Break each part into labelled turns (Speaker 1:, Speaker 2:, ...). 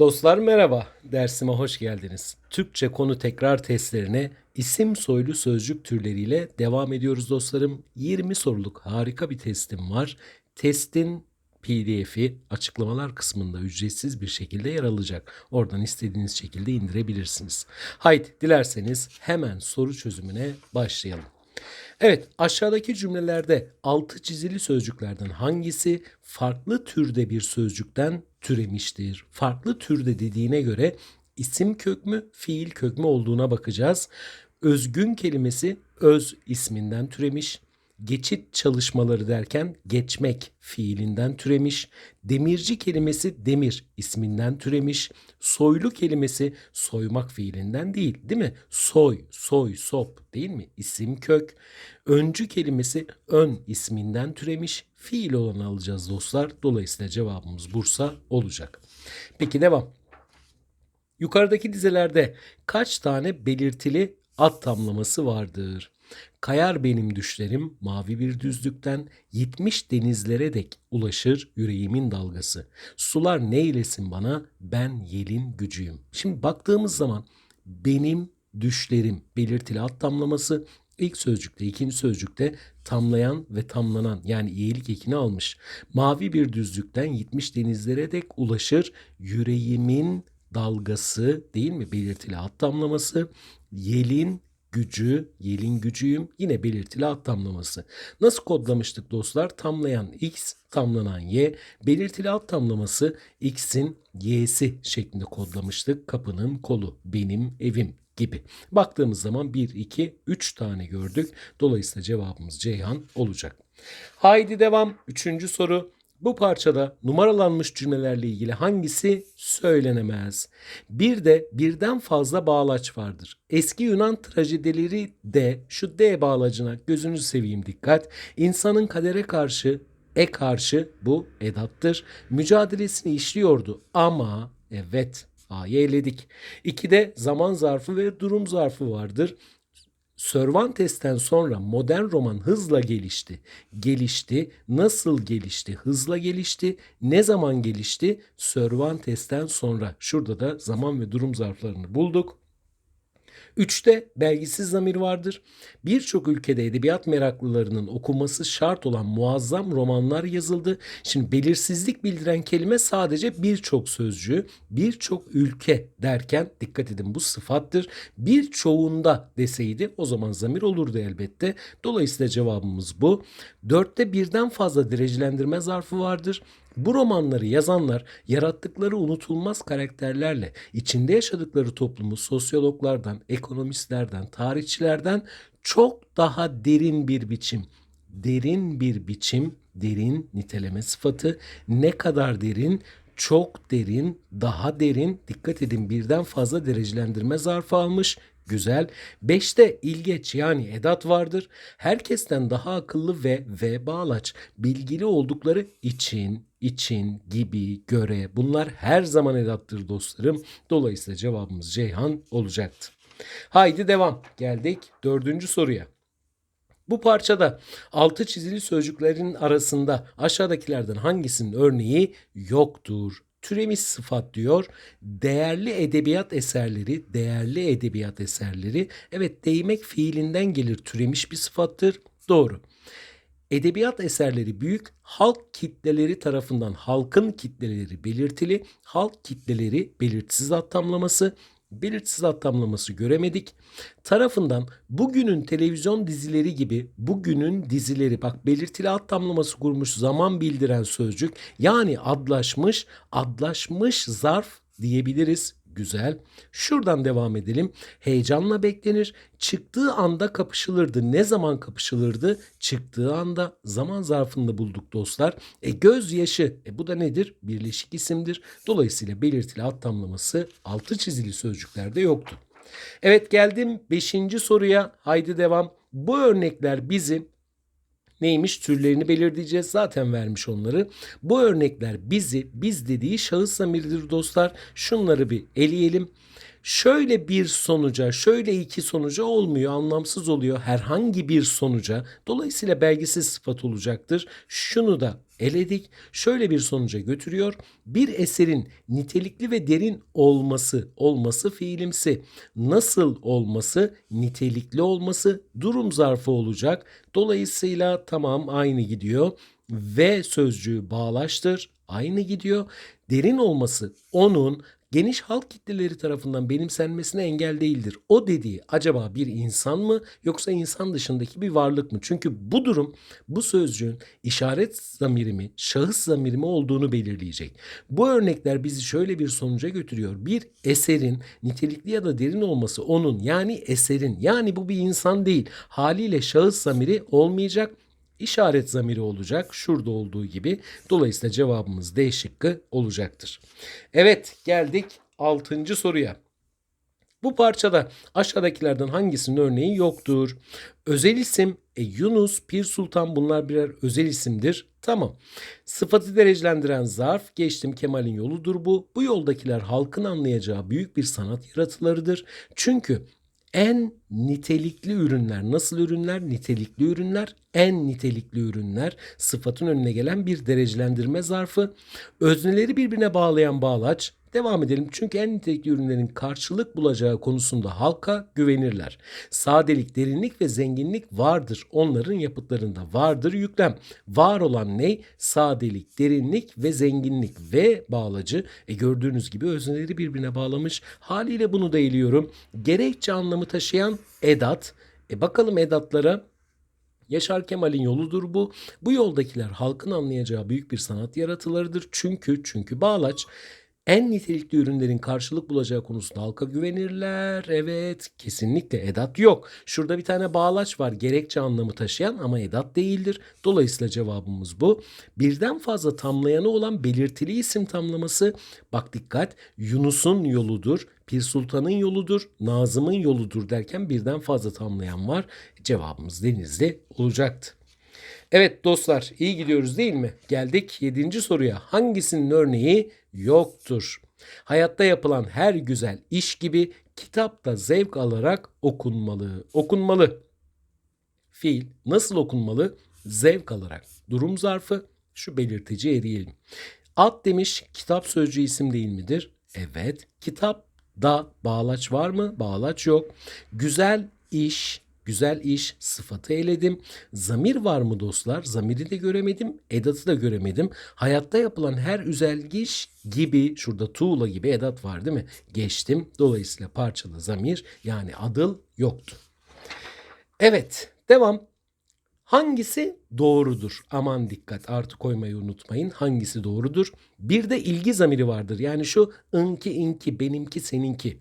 Speaker 1: Dostlar merhaba, dersime hoş geldiniz. Türkçe konu tekrar testlerine isim soylu sözcük türleriyle devam ediyoruz dostlarım. 20 soruluk harika bir testim var. Testin PDF'i açıklamalar kısmında ücretsiz bir şekilde yer alacak. Oradan istediğiniz şekilde indirebilirsiniz. Haydi dilerseniz hemen soru çözümüne başlayalım. Evet aşağıdaki cümlelerde altı çizili sözcüklerden hangisi farklı türde bir sözcükten türemiştir? Farklı türde dediğine göre isim kök mü fiil kök mü olduğuna bakacağız. Özgün kelimesi öz isminden türemiş. Geçit çalışmaları derken geçmek fiilinden türemiş. Demirci kelimesi demir isminden türemiş. Soylu kelimesi soymak fiilinden değil değil mi? Soy, soy, sop değil mi? İsim kök. Öncü kelimesi ön isminden türemiş. Fiil olanı alacağız dostlar. Dolayısıyla cevabımız Bursa olacak. Peki devam. Yukarıdaki dizelerde kaç tane belirtili ad tamlaması vardır? Kayar benim düşlerim mavi bir düzlükten, yitmiş denizlere dek ulaşır yüreğimin dalgası. Sular neylesin bana, ben yelin gücüyüm. Şimdi baktığımız zaman benim düşlerim belirtili ad tamlaması ilk sözcükte, ikinci sözcükte tamlayan ve tamlanan yani iyilik ekini almış. Mavi bir düzlükten yitmiş denizlere dek ulaşır yüreğimin dalgası değil mi belirtili ad tamlaması. Yelin gücü, yelin gücüyüm yine belirtili ad tamlaması. Nasıl kodlamıştık dostlar? Tamlayan x, tamlanan y, belirtili ad tamlaması x'in y'si şeklinde kodlamıştık. Kapının kolu, benim evim gibi. Baktığımız zaman 1, 2, 3 tane gördük. Dolayısıyla cevabımız Ceyhan olacak. Haydi devam. Üçüncü soru. Bu parçada numaralanmış cümlelerle ilgili hangisi söylenemez? Bir de birden fazla bağlaç vardır. Eski Yunan trajedileri de şu D bağlacına gözünüzü seveyim dikkat. İnsanın kadere karşı e karşı bu edattır. Mücadelesini işliyordu ama evet A'yı eledik. İkide zaman zarfı ve durum zarfı vardır. Cervantes'ten sonra modern roman hızla gelişti. Gelişti. Nasıl gelişti? Hızla gelişti. Ne zaman gelişti? Cervantes'ten sonra. Şurada da zaman ve durum zarflarını bulduk. Üçte belgisiz zamir vardır. Birçok ülkede edebiyat meraklılarının okuması şart olan muazzam romanlar yazıldı. Şimdi belirsizlik bildiren kelime sadece birçok sözcüğü, birçok ülke derken dikkat edin bu sıfattır. Birçoğunda deseydi o zaman zamir olurdu elbette. Dolayısıyla cevabımız bu. Dörtte birden fazla derecelendirme zarfı vardır. Bu romanları yazanlar yarattıkları unutulmaz karakterlerle içinde yaşadıkları toplumu sosyologlardan, ekonomistlerden, tarihçilerden çok daha derin bir biçim, derin bir biçim, derin niteleme sıfatı ne kadar derin, çok derin, daha derin, dikkat edin birden fazla derecelendirme zarfı almış. Güzel. 5'te ilgeç yani edat vardır. Herkesten daha akıllı ve ve bağlaç. Bilgili oldukları için, için, gibi, göre bunlar her zaman edattır dostlarım. Dolayısıyla cevabımız Ceyhan olacaktı. Haydi devam. Geldik dördüncü soruya. Bu parçada altı çizili sözcüklerin arasında aşağıdakilerden hangisinin örneği yoktur? Türemiş sıfat diyor. Değerli edebiyat eserleri, değerli edebiyat eserleri. Evet değmek fiilinden gelir türemiş bir sıfattır. Doğru. Edebiyat eserleri büyük halk kitleleri tarafından halkın kitleleri belirtili, halk kitleleri belirtisiz ad tamlaması, belirtisiz tamlaması göremedik. Tarafından bugünün televizyon dizileri gibi bugünün dizileri bak belirtili ad tamlaması kurmuş zaman bildiren sözcük yani adlaşmış, adlaşmış zarf diyebiliriz. Güzel. Şuradan devam edelim. Heyecanla beklenir. Çıktığı anda kapışılırdı. Ne zaman kapışılırdı? Çıktığı anda zaman zarfında bulduk dostlar. E gözyaşı. E bu da nedir? Birleşik isimdir. Dolayısıyla belirtili ad tamlaması altı çizili sözcüklerde yoktu. Evet geldim 5. soruya. Haydi devam. Bu örnekler bizi neymiş türlerini belirleyeceğiz. Zaten vermiş onları. Bu örnekler bizi biz dediği şahıs zamiridir dostlar. Şunları bir eleyelim. Şöyle bir sonuca, şöyle iki sonuca olmuyor, anlamsız oluyor herhangi bir sonuca. Dolayısıyla belgisiz sıfat olacaktır. Şunu da eledik. Şöyle bir sonuca götürüyor. Bir eserin nitelikli ve derin olması, olması fiilimsi. Nasıl olması, nitelikli olması durum zarfı olacak. Dolayısıyla tamam aynı gidiyor. Ve sözcüğü bağlaştır. Aynı gidiyor. Derin olması onun geniş halk kitleleri tarafından benimsenmesine engel değildir. O dediği acaba bir insan mı yoksa insan dışındaki bir varlık mı? Çünkü bu durum bu sözcüğün işaret zamiri mi, şahıs zamiri mi olduğunu belirleyecek. Bu örnekler bizi şöyle bir sonuca götürüyor. Bir eserin nitelikli ya da derin olması onun yani eserin yani bu bir insan değil haliyle şahıs zamiri olmayacak işaret zamiri olacak. Şurada olduğu gibi. Dolayısıyla cevabımız D şıkkı olacaktır. Evet geldik 6. soruya. Bu parçada aşağıdakilerden hangisinin örneği yoktur? Özel isim, e, Yunus, Pir Sultan bunlar birer özel isimdir. Tamam. Sıfatı derecelendiren zarf, geçtim Kemal'in yoludur bu. Bu yoldakiler halkın anlayacağı büyük bir sanat yaratılarıdır. Çünkü en nitelikli ürünler nasıl ürünler? Nitelikli ürünler, en nitelikli ürünler sıfatın önüne gelen bir derecelendirme zarfı. Özneleri birbirine bağlayan bağlaç. Devam edelim çünkü en nitelikli ürünlerin karşılık bulacağı konusunda halka güvenirler. Sadelik, derinlik ve zenginlik vardır. Onların yapıtlarında vardır yüklem. Var olan ne? Sadelik, derinlik ve zenginlik ve bağlacı. E gördüğünüz gibi özneleri birbirine bağlamış. Haliyle bunu da eliyorum. Gerekçe anlamı taşıyan edat. E bakalım edatlara. Yaşar Kemal'in yoludur bu. Bu yoldakiler halkın anlayacağı büyük bir sanat yaratılarıdır. Çünkü çünkü bağlaç en nitelikli ürünlerin karşılık bulacağı konusunda halka güvenirler. Evet kesinlikle edat yok. Şurada bir tane bağlaç var gerekçe anlamı taşıyan ama edat değildir. Dolayısıyla cevabımız bu. Birden fazla tamlayanı olan belirtili isim tamlaması bak dikkat Yunus'un yoludur. Pir Sultan'ın yoludur, Nazım'ın yoludur derken birden fazla tamlayan var. Cevabımız Denizli olacaktı. Evet dostlar iyi gidiyoruz değil mi? Geldik 7. soruya. Hangisinin örneği yoktur? Hayatta yapılan her güzel iş gibi kitapta zevk alarak okunmalı. Okunmalı. Fiil nasıl okunmalı? Zevk alarak. Durum zarfı şu belirtici eriyelim. At demiş kitap sözcüğü isim değil midir? Evet. Kitap da bağlaç var mı? Bağlaç yok. Güzel iş Güzel iş sıfatı eledim. Zamir var mı dostlar? Zamiri de göremedim. Edatı da göremedim. Hayatta yapılan her güzel iş gibi şurada tuğla gibi edat var değil mi? Geçtim. Dolayısıyla parçalı zamir yani adıl yoktu. Evet devam. Hangisi doğrudur? Aman dikkat artı koymayı unutmayın. Hangisi doğrudur? Bir de ilgi zamiri vardır. Yani şu ınki inki benimki seninki.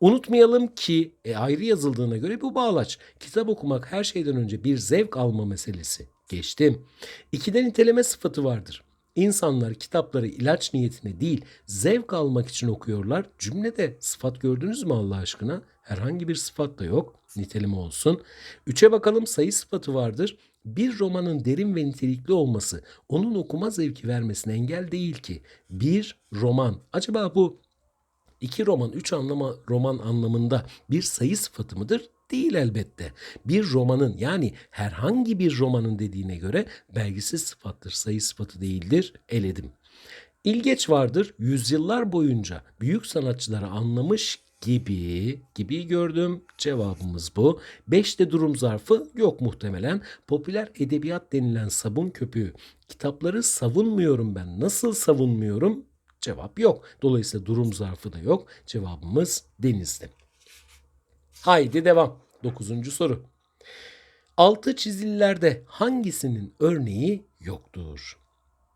Speaker 1: Unutmayalım ki e, ayrı yazıldığına göre bu bağlaç. Kitap okumak her şeyden önce bir zevk alma meselesi. Geçtim. İkiden niteleme sıfatı vardır. İnsanlar kitapları ilaç niyetine değil zevk almak için okuyorlar. Cümlede sıfat gördünüz mü Allah aşkına? Herhangi bir sıfat da yok. Niteleme olsun. Üçe bakalım sayı sıfatı vardır. Bir romanın derin ve nitelikli olması onun okuma zevki vermesine engel değil ki. Bir roman. Acaba bu iki roman, üç anlama roman anlamında bir sayı sıfatı mıdır? Değil elbette. Bir romanın yani herhangi bir romanın dediğine göre belgisiz sıfattır, sayı sıfatı değildir. Eledim. İlgeç vardır. Yüzyıllar boyunca büyük sanatçıları anlamış gibi gibi gördüm. Cevabımız bu. Beşte durum zarfı yok muhtemelen. Popüler edebiyat denilen sabun köpüğü. Kitapları savunmuyorum ben. Nasıl savunmuyorum? Cevap yok. Dolayısıyla durum zarfı da yok. Cevabımız denizde. Haydi devam. Dokuzuncu soru. Altı çizililerde hangisinin örneği yoktur?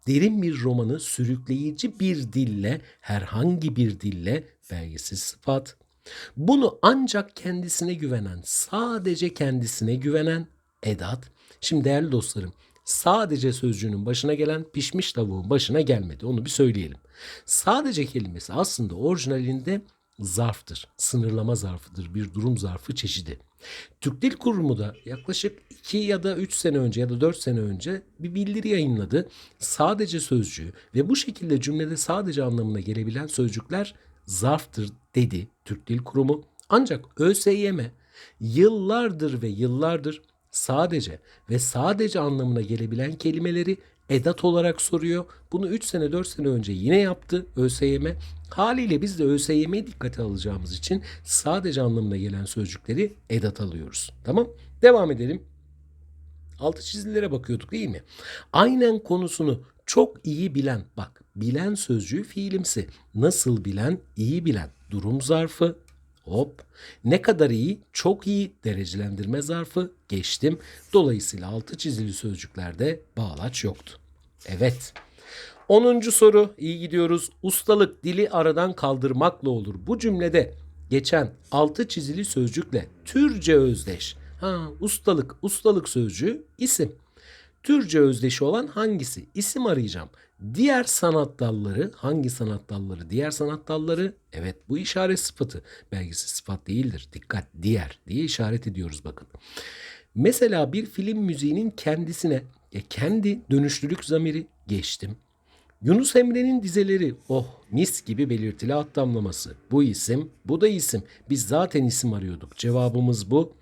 Speaker 1: Derin bir romanı sürükleyici bir dille, herhangi bir dille belgesiz sıfat. Bunu ancak kendisine güvenen, sadece kendisine güvenen edat. Şimdi değerli dostlarım, sadece sözcüğünün başına gelen pişmiş tavuğun başına gelmedi. Onu bir söyleyelim. Sadece kelimesi aslında orijinalinde zarftır. Sınırlama zarfıdır. Bir durum zarfı çeşidi. Türk Dil Kurumu da yaklaşık 2 ya da 3 sene önce ya da 4 sene önce bir bildiri yayınladı. Sadece sözcüğü ve bu şekilde cümlede sadece anlamına gelebilen sözcükler zarftır dedi Türk Dil Kurumu. Ancak ÖSYM yıllardır ve yıllardır sadece ve sadece anlamına gelebilen kelimeleri edat olarak soruyor. Bunu 3 sene 4 sene önce yine yaptı ÖSYM. Haliyle biz de ÖSYM'ye dikkate alacağımız için sadece anlamına gelen sözcükleri edat alıyoruz. Tamam? Devam edelim. Altı çizilere bakıyorduk değil mi? Aynen konusunu çok iyi bilen, bak bilen sözcüğü fiilimsi. Nasıl bilen, iyi bilen. Durum zarfı, hop. Ne kadar iyi, çok iyi derecelendirme zarfı geçtim. Dolayısıyla altı çizili sözcüklerde bağlaç yoktu. Evet. 10. soru iyi gidiyoruz. Ustalık dili aradan kaldırmakla olur. Bu cümlede geçen altı çizili sözcükle Türkçe özdeş. Ha, ustalık, ustalık sözcüğü isim. Türkçe özdeşi olan hangisi? İsim arayacağım. Diğer sanat dalları, hangi sanat dalları? Diğer sanat dalları, evet bu işaret sıfatı. Belgisi sıfat değildir. Dikkat, diğer diye işaret ediyoruz bakın. Mesela bir film müziğinin kendisine, ya kendi dönüşlülük zamiri geçtim. Yunus Emre'nin dizeleri oh mis gibi belirtili at damlaması. Bu isim, bu da isim. Biz zaten isim arıyorduk. Cevabımız bu.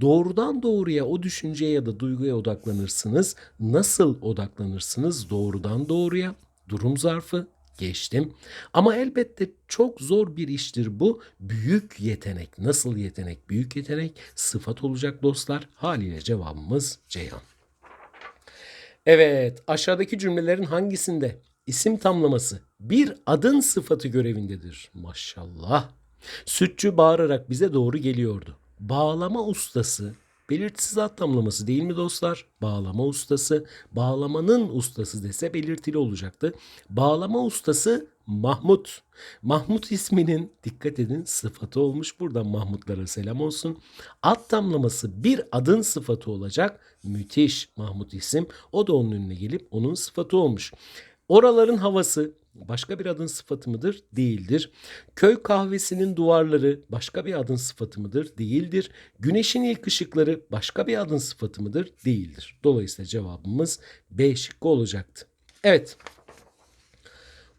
Speaker 1: Doğrudan doğruya o düşünceye ya da duyguya odaklanırsınız. Nasıl odaklanırsınız? Doğrudan doğruya. Durum zarfı geçtim. Ama elbette çok zor bir iştir bu. Büyük yetenek. Nasıl yetenek? Büyük yetenek sıfat olacak dostlar. Haliyle cevabımız Ceyhan. Evet, aşağıdaki cümlelerin hangisinde isim tamlaması bir adın sıfatı görevindedir? Maşallah. Sütçü bağırarak bize doğru geliyordu. Bağlama ustası belirtisiz ad tamlaması değil mi dostlar? Bağlama ustası, bağlamanın ustası dese belirtili olacaktı. Bağlama ustası Mahmut. Mahmut isminin dikkat edin sıfatı olmuş. Buradan Mahmutlara selam olsun. Ad tamlaması bir adın sıfatı olacak. Müthiş Mahmut isim. O da onun önüne gelip onun sıfatı olmuş. Oraların havası başka bir adın sıfatı mıdır? Değildir. Köy kahvesinin duvarları başka bir adın sıfatı mıdır? Değildir. Güneşin ilk ışıkları başka bir adın sıfatı mıdır? Değildir. Dolayısıyla cevabımız B şıkkı olacaktı. Evet.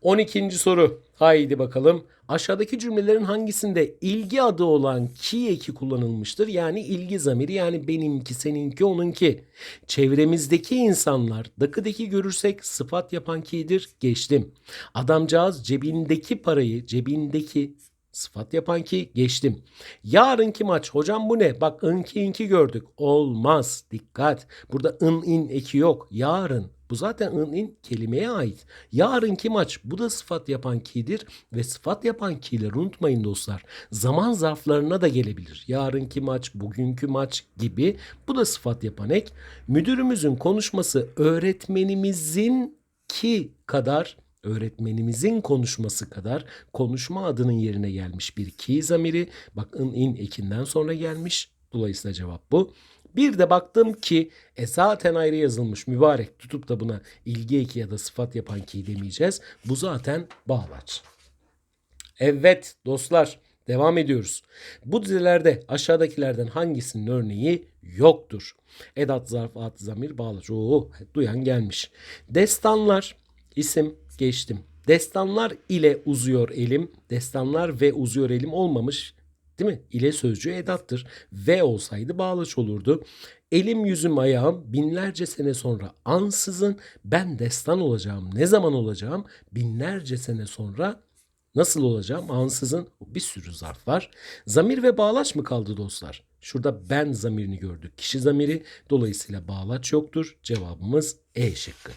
Speaker 1: 12. soru. Haydi bakalım. Aşağıdaki cümlelerin hangisinde ilgi adı olan ki eki kullanılmıştır? Yani ilgi zamiri yani benimki, seninki, onunki. Çevremizdeki insanlar dakıdaki görürsek sıfat yapan ki'dir. Geçtim. Adamcağız cebindeki parayı, cebindeki Sıfat yapan ki geçtim. Yarınki maç. Hocam bu ne? Bak ınki inki gördük. Olmaz. Dikkat. Burada ın in eki yok. Yarın. Bu zaten ın in kelimeye ait. Yarınki maç. Bu da sıfat yapan ki'dir. Ve sıfat yapan ki'leri unutmayın dostlar. Zaman zarflarına da gelebilir. Yarınki maç, bugünkü maç gibi. Bu da sıfat yapan ek. Müdürümüzün konuşması öğretmenimizin ki kadar öğretmenimizin konuşması kadar konuşma adının yerine gelmiş bir ki zamiri. Bak in, in ekinden sonra gelmiş. Dolayısıyla cevap bu. Bir de baktım ki e zaten ayrı yazılmış mübarek tutup da buna ilgi eki ya da sıfat yapan ki demeyeceğiz. Bu zaten bağlaç. Evet dostlar devam ediyoruz. Bu dizelerde aşağıdakilerden hangisinin örneği yoktur? Edat, zarf, at, zamir, bağlaç. Oo, duyan gelmiş. Destanlar, isim, geçtim. Destanlar ile uzuyor elim. Destanlar ve uzuyor elim olmamış. Değil mi? İle sözcüğü edattır. Ve olsaydı bağlaç olurdu. Elim yüzüm ayağım binlerce sene sonra ansızın ben destan olacağım. Ne zaman olacağım? Binlerce sene sonra nasıl olacağım? Ansızın bir sürü zarf var. Zamir ve bağlaç mı kaldı dostlar? Şurada ben zamirini gördük. Kişi zamiri dolayısıyla bağlaç yoktur. Cevabımız E şıkkı.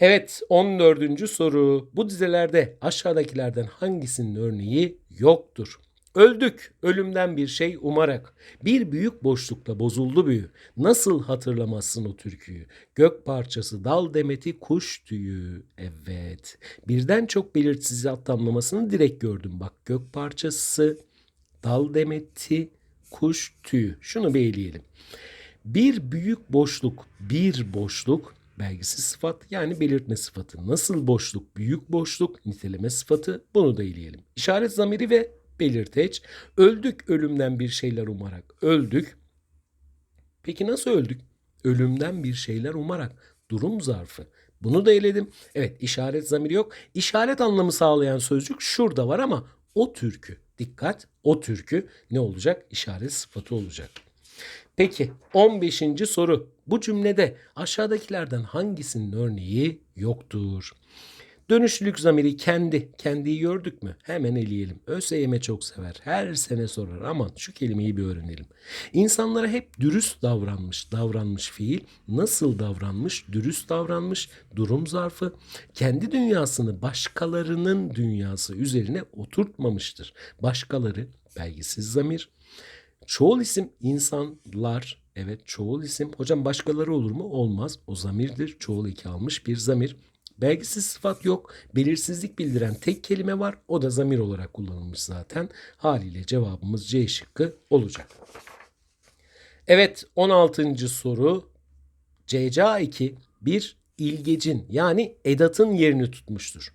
Speaker 1: Evet 14. soru. Bu dizelerde aşağıdakilerden hangisinin örneği yoktur? Öldük ölümden bir şey umarak. Bir büyük boşlukta bozuldu büyü. Nasıl hatırlamazsın o türküyü? Gök parçası, dal demeti, kuş tüyü. Evet. Birden çok belirtisiz tamlamasını direkt gördüm. Bak gök parçası, dal demeti, kuş tüyü. Şunu bir eleyelim. Bir büyük boşluk, bir boşluk belgisi sıfat yani belirtme sıfatı. Nasıl boşluk, büyük boşluk, niteleme sıfatı bunu da eleyelim. İşaret zamiri ve belirteç. Öldük ölümden bir şeyler umarak. Öldük. Peki nasıl öldük? Ölümden bir şeyler umarak. Durum zarfı. Bunu da eledim. Evet işaret zamiri yok. İşaret anlamı sağlayan sözcük şurada var ama o türkü. Dikkat o türkü ne olacak? İşaret sıfatı olacak. Peki 15. soru. Bu cümlede aşağıdakilerden hangisinin örneği yoktur? Dönüşlülük zamiri kendi. Kendiyi gördük mü? Hemen eleyelim. ÖSYM çok sever. Her sene sorar. Aman şu kelimeyi bir öğrenelim. İnsanlara hep dürüst davranmış. Davranmış fiil. Nasıl davranmış? Dürüst davranmış. Durum zarfı. Kendi dünyasını başkalarının dünyası üzerine oturtmamıştır. Başkaları belgisiz zamir. Çoğul isim insanlar. Evet çoğul isim. Hocam başkaları olur mu? Olmaz. O zamirdir. Çoğul eki almış bir zamir. Belgisiz sıfat yok. Belirsizlik bildiren tek kelime var. O da zamir olarak kullanılmış zaten. Haliyle cevabımız C şıkkı olacak. Evet 16. soru. CCA2 bir ilgecin yani edatın yerini tutmuştur.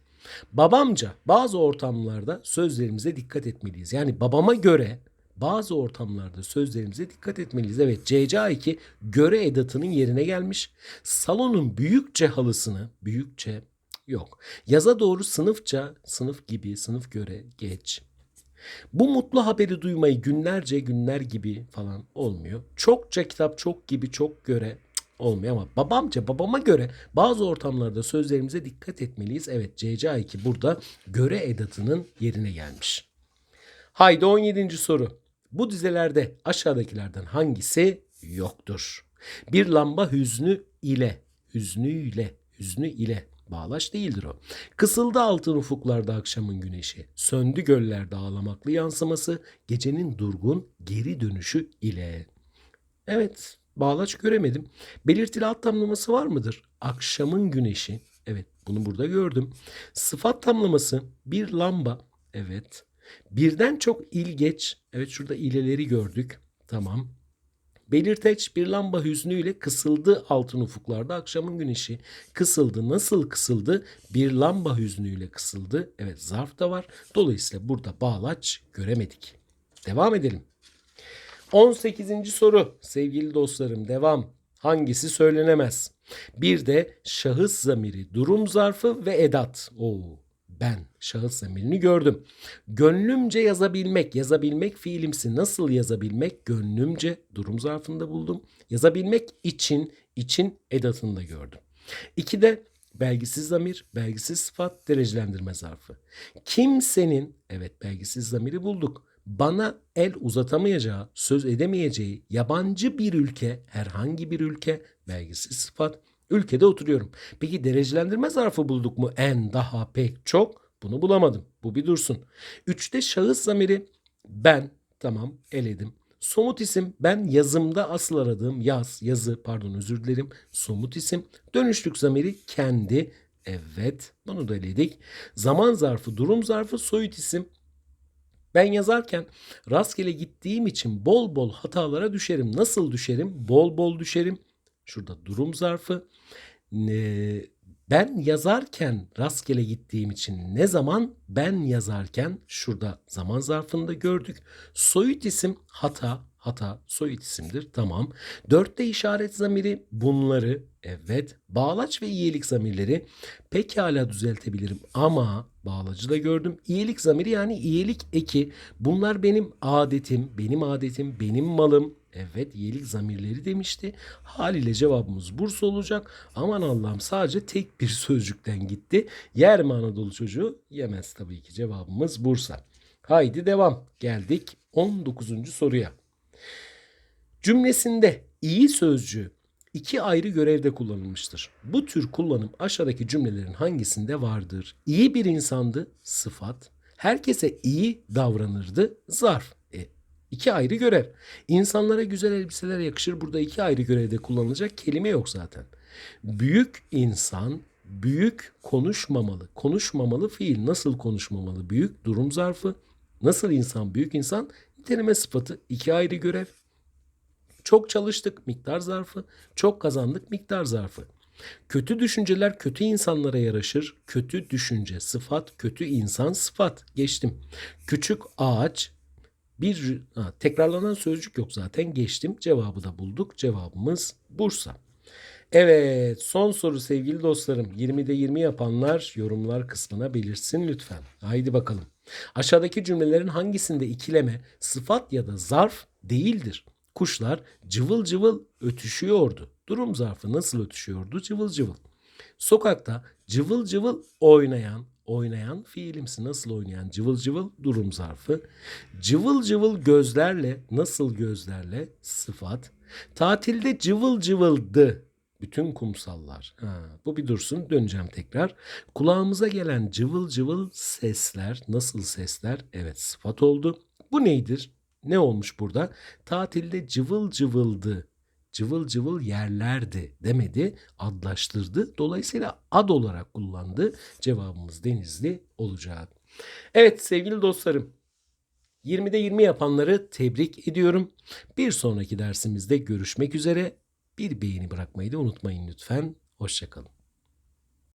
Speaker 1: Babamca bazı ortamlarda sözlerimize dikkat etmeliyiz. Yani babama göre bazı ortamlarda sözlerimize dikkat etmeliyiz. Evet CCA2 göre edatının yerine gelmiş. Salonun büyükçe halısını büyükçe yok. Yaza doğru sınıfça sınıf gibi sınıf göre geç. Bu mutlu haberi duymayı günlerce günler gibi falan olmuyor. Çokça kitap çok gibi çok göre olmuyor ama babamca babama göre bazı ortamlarda sözlerimize dikkat etmeliyiz. Evet CCA2 burada göre edatının yerine gelmiş. Haydi 17. soru. Bu dizelerde aşağıdakilerden hangisi yoktur? Bir lamba hüznü ile, hüznüyle, hüznü ile bağlaç değildir o. Kısıldı altın ufuklarda akşamın güneşi. Söndü göllerde ağlamaklı yansıması, gecenin durgun geri dönüşü ile. Evet, bağlaç göremedim. Belirtili alt tamlaması var mıdır? Akşamın güneşi. Evet, bunu burada gördüm. Sıfat tamlaması bir lamba. Evet. Birden çok ilgeç. Evet şurada ileleri gördük. Tamam. Belirteç bir lamba hüznüyle kısıldı altın ufuklarda akşamın güneşi. Kısıldı. Nasıl kısıldı? Bir lamba hüznüyle kısıldı. Evet zarf da var. Dolayısıyla burada bağlaç göremedik. Devam edelim. 18. soru sevgili dostlarım devam. Hangisi söylenemez? Bir de şahıs zamiri, durum zarfı ve edat. Oo, ben şahıs zamirini gördüm. Gönlümce yazabilmek, yazabilmek fiilimsi nasıl yazabilmek? Gönlümce durum zarfında buldum. Yazabilmek için, için edatını da gördüm. İki de belgisiz zamir, belgisiz sıfat, derecelendirme zarfı. Kimsenin, evet belgisiz zamiri bulduk. Bana el uzatamayacağı, söz edemeyeceği yabancı bir ülke, herhangi bir ülke, belgisiz sıfat, ülkede oturuyorum. Peki derecelendirme zarfı bulduk mu? En, daha, pek, çok. Bunu bulamadım. Bu bir dursun. Üçte şahıs zamiri ben tamam eledim. Somut isim ben yazımda asıl aradığım yaz, yazı pardon özür dilerim. Somut isim. Dönüşlük zamiri kendi. Evet bunu da eledik. Zaman zarfı, durum zarfı, soyut isim. Ben yazarken rastgele gittiğim için bol bol hatalara düşerim. Nasıl düşerim? Bol bol düşerim. Şurada durum zarfı. Ee, ben yazarken rastgele gittiğim için ne zaman ben yazarken şurada zaman zarfında gördük. Soyut isim hata hata soyut isimdir tamam. Dörtte işaret zamiri bunları evet bağlaç ve iyilik zamirleri pekala düzeltebilirim ama bağlacı da gördüm. İyilik zamiri yani iyilik eki bunlar benim adetim benim adetim benim malım Evet iyilik zamirleri demişti. Haliyle cevabımız Bursa olacak. Aman Allah'ım sadece tek bir sözcükten gitti. Yer mi Anadolu çocuğu? Yemez tabii ki cevabımız Bursa. Haydi devam. Geldik 19. soruya. Cümlesinde iyi sözcüğü iki ayrı görevde kullanılmıştır. Bu tür kullanım aşağıdaki cümlelerin hangisinde vardır? İyi bir insandı sıfat. Herkese iyi davranırdı zarf. İki ayrı görev. İnsanlara güzel elbiseler yakışır. Burada iki ayrı görevde kullanılacak kelime yok zaten. Büyük insan büyük konuşmamalı. Konuşmamalı fiil nasıl konuşmamalı? Büyük durum zarfı. Nasıl insan büyük insan? Niteleme sıfatı iki ayrı görev. Çok çalıştık miktar zarfı. Çok kazandık miktar zarfı. Kötü düşünceler kötü insanlara yaraşır. Kötü düşünce sıfat, kötü insan sıfat. Geçtim. Küçük ağaç bir ha, tekrarlanan sözcük yok zaten geçtim. Cevabı da bulduk. Cevabımız Bursa. Evet, son soru sevgili dostlarım. 20'de 20 yapanlar yorumlar kısmına belirsin lütfen. Haydi bakalım. Aşağıdaki cümlelerin hangisinde ikileme, sıfat ya da zarf değildir? Kuşlar cıvıl cıvıl ötüşüyordu. Durum zarfı nasıl ötüşüyordu? Cıvıl cıvıl. Sokakta cıvıl cıvıl oynayan, oynayan fiilimsi nasıl oynayan cıvıl cıvıl durum zarfı. Cıvıl cıvıl gözlerle nasıl gözlerle sıfat. Tatilde cıvıl cıvıldı bütün kumsallar. Ha, bu bir dursun döneceğim tekrar. Kulağımıza gelen cıvıl cıvıl sesler nasıl sesler? Evet sıfat oldu. Bu neydir? Ne olmuş burada? Tatilde cıvıl cıvıldı cıvıl cıvıl yerlerdi demedi, adlaştırdı. Dolayısıyla ad olarak kullandı. Cevabımız Denizli olacak. Evet sevgili dostlarım. 20'de 20 yapanları tebrik ediyorum. Bir sonraki dersimizde görüşmek üzere. Bir beğeni bırakmayı da unutmayın lütfen. Hoşçakalın.